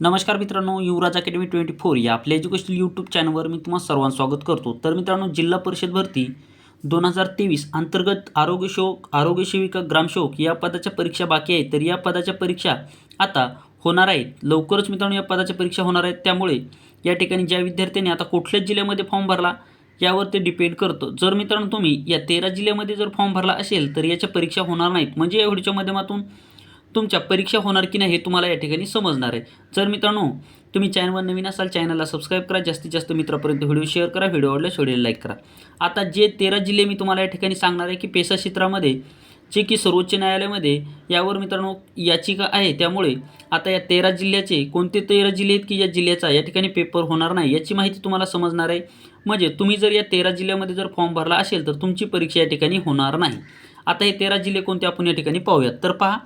नमस्कार मित्रांनो युवराज academy twenty four या आपल्या एज्युकेशनल यूट्यूब चॅनलवर मी तुम्हाला सर्वांचं स्वागत करतो. तर मित्रांनो जिल्हा परिषद भरती दोन हजार तेवीस अंतर्गत आरोग्यशोक आरोग्यसेविका ग्रामशोक ग्रामसेवक या पदाच्या परीक्षा बाकी आहेत. तर या पदाच्या परीक्षा आता होणार आहेत. लवकरच मित्रांनो या पदाच्या परीक्षा होणार आहेत. त्यामुळे या ठिकाणी ज्या विद्यार्थ्यांनी आता कुठल्याच जिल्ह्यामध्ये फॉर्म भरला यावर ते डिपेंड करतं. जर मित्रांनो तुम्ही या तेरा जिल्ह्यामध्ये जर फॉर्म भरला असेल तर याच्या परीक्षा होणार नाहीत. म्हणजे या व्हिडिओच्या माध्यमातून तुमच्या परीक्षा होणार की नाही हे तुम्हाला या ठिकाणी समजणार आहे. जर मित्रांनो तुम्ही चॅनलवर नवीन असाल चॅनलला सबस्क्राईब करा. जास्तीत जास्त मित्रापर्यंत व्हिडिओ शेअर करा. व्हिडिओ आवडल्यास व्हिडिओला लाईक करा. आता जे तेरा जिल्हे मी तुम्हाला या ठिकाणी सांगणार आहे की पेशा क्षेत्रामध्ये जे की सर्वोच्च न्यायालयामध्ये यावर मित्रांनो याचिका आहे. त्यामुळे आता या तेरा जिल्ह्याचे कोणते तेरा जिल्हे आहेत की या जिल्ह्याचा या ठिकाणी पेपर होणार नाही याची माहिती तुम्हाला समजणार आहे. म्हणजे तुम्ही जर या तेरा जिल्ह्यामध्ये जर फॉर्म भरला असेल तर तुमची परीक्षा या ठिकाणी होणार नाही. आता हे तेरा जिल्हे कोणते आपण या ठिकाणी पाहूयात. तर पहा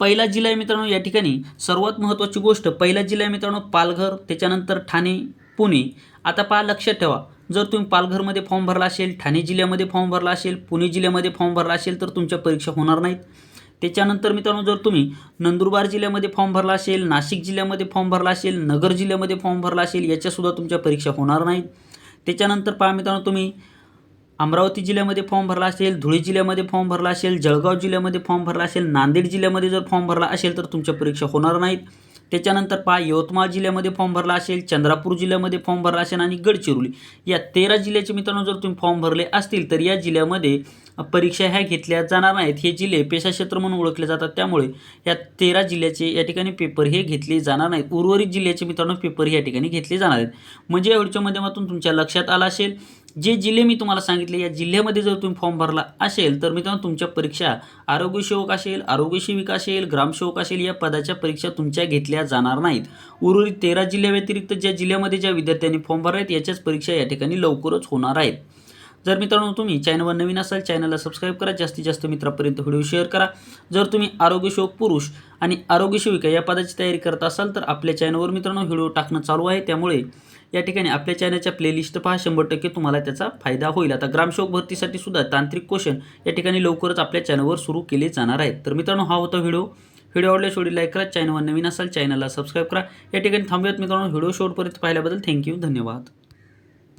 पहिला जिल्हा आहे मित्रांनो या ठिकाणी. सर्वात महत्त्वाची गोष्ट पहिला जिल्हा आहे मित्रांनो पालघर त्याच्यानंतर ठाणे पुणे. आता पहा लक्षात ठेवा. जर तुम्ही पालघरमध्ये फॉर्म भरला असेल ठाणे जिल्ह्यामध्ये फॉर्म भरला असेल पुणे जिल्ह्यामध्ये फॉर्म भरला असेल तर तुमच्या परीक्षा होणार नाहीत. त्याच्यानंतर मित्रांनो जर तुम्ही नंदुरबार जिल्ह्यामध्ये फॉर्म भरला असेल नाशिक जिल्ह्यामध्ये फॉर्म भरला असेल नगर जिल्ह्यामध्ये फॉर्म भरला असेल याच्यासुद्धा तुमच्या परीक्षा होणार नाहीत. त्याच्यानंतर पहा मित्रांनो तुम्ही अमरावती जिल्ह्यामध्ये फॉर्म भरला असेल धुळे जिल्ह्यामध्ये फॉर्म भरला असेल जळगाव जिल्ह्यामध्ये फॉर्म भरला असेल नांदेड जिल्ह्यामध्ये जर फॉर्म भरला असेल तर तुमच्या परीक्षा होणार नाहीत. त्याच्यानंतर पहा यवतमाळ जिल्ह्यामध्ये फॉर्म भरला असेल चंद्रापूर जिल्ह्यामध्ये फॉर्म भरला असेल आणि गडचिरोली. या तेरा जिल्ह्याचे मित्रांनो जर तुम्ही फॉर्म भरले असतील तर या जिल्ह्यामध्ये परीक्षा ह्या घेतल्या जाणार नाहीत. हे जिल्हे पेशाक्षेत्र म्हणून ओळखले जातात. त्यामुळे या तेरा जिल्ह्याचे या ठिकाणी पेपर हे घेतले जाणार नाहीत. उर्वरित जिल्ह्याचे मित्रांनो पेपर या ठिकाणी घेतले जाणार आहेत. म्हणजे या व्हिडिओच्या माध्यमातून तुमच्या लक्षात आला असेल. जे जिल्हे मी तुम्हाला सांगितले या जिल्ह्यामध्ये जर तुम्ही फॉर्म भरला असेल तर मित्रांनो तुमच्या परीक्षा आरोग्यसेवक असेल आरोग्यसेविका असेल ग्रामसेवक असेल या पदाच्या परीक्षा तुमच्या घेतल्या जाणार नाहीत. उर्वरित तेरा जिल्ह्याव्यतिरिक्त ज्या जिल्ह्यामध्ये ज्या विद्यार्थ्यांनी फॉर्म भरला आहेत याच्याच परीक्षा या ठिकाणी लवकरच होणार आहेत. जर मित्रांनो तुम्ही चॅनलवर नवीन असाल चॅनलला सबस्क्राईब करा जास्तीत जास्त मित्रापर्यंत व्हिडिओ शेअर करा. जर तुम्ही आरोग्यसेवक पुरुष आणि आरोग्य सेविका या पदाची तयारी करत असाल तर आपल्या चॅनलवर मित्रांनो व्हिडिओ टाकणं चालू आहे. त्यामुळे या ठिकाणी आपल्या चॅनलच्या प्लेलिस्ट पहा शंभर टक्के तुम्हाला त्याचा फायदा होईल. आता ग्रामसेवक भरतीसाठी सुद्धा तांत्रिक क्वेश्चन या ठिकाणी लवकरच आपल्या चॅनलवर सुरू केले जाणार आहेत. तर मित्रांनो हा होता व्हिडिओ. व्हिडिओ आवडल्यास व्हिडिओ लाईक करा चॅनलवर नवीन असाल चॅनलला सबस्क्राईब करा. या ठिकाणी थांबूयात मित्रांनो व्हिडिओ शेवटपर्यंत पाहिल्याबद्दल थँक्यू धन्यवाद.